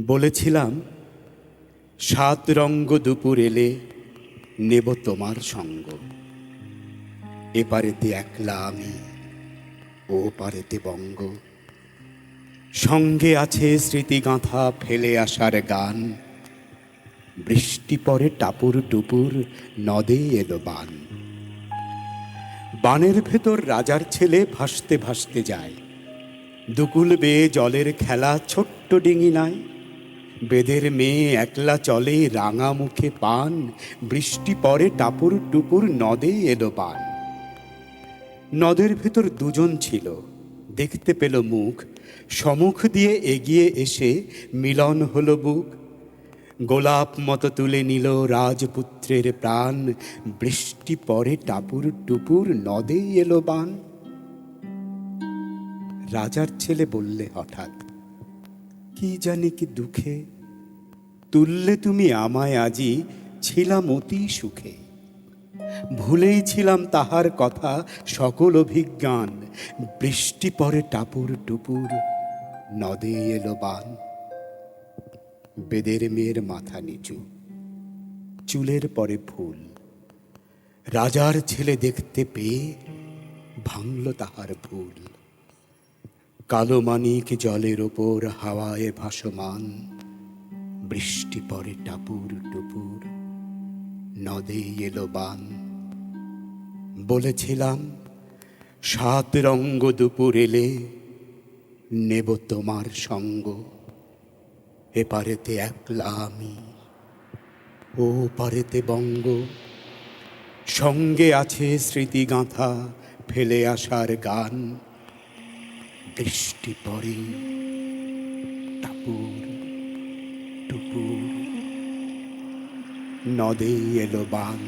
বলেছিলাম, সাত রঙ্গ দুপুর এলে নেব তোমার সঙ্গ। এপারেতে একলা আমি, ও পারেতে বঙ্গ। সঙ্গে আছে স্মৃতিগাঁথা ফেলে আসার গান। বৃষ্টি পরে টাপুর টুপুর নদে এলো বান। বানের ভেতর রাজার ছেলে ভাসতে ভাসতে যায়। দুকুল বেয়ে জলের খেলা ছোট্ট ডিঙি নাই। বেদের মেয়ে একলা চলে রাঙা মুখে পান, বৃষ্টি পরে টাপুর টুপুর নদে এলো বান নদের ভেতর দুজন ছিল, দেখতে পেল মুখ, সমুখ দিয়ে এগিয়ে এসে মিলন হলো বুক। গোলাপ মতো তুলে নিল রাজপুত্রের প্রাণ, বৃষ্টি পরে টাপুর টুপুর নদেই এলো বান রাজার ছেলে বললে হঠাৎ কি জানি কি দুঃখে? তুললে তুমি আমায় আজি ছিলাম অতি সুখে। ভুলেই ছিলাম তাহার কথা সকল অভিজ্ঞান। বৃষ্টি পরে টাপুর টুপুর, নদে এলো বান। বেদের মেয়ের মাথা নিচু, চুলের পরে ফুল। রাজার ছেলে দেখতে পেয়ে ভাঙল তাহার ভুল। কালো মানিক জলের ওপর হাওয়ায় ভাসমান। বৃষ্টি পরে টাপুর টুপুর, নদে এলো বান। বলেছিলাম, সাত রঙ্গ দুপুর এলে নেব তোমার সঙ্গ। এপারেতে একলা আমি, ও পারেতে বঙ্গ। সঙ্গে আছে স্মৃতিগাঁথা ফেলে আসার গান। বৃষ্টি পরে টাপুর টুপুর নদে এলো বান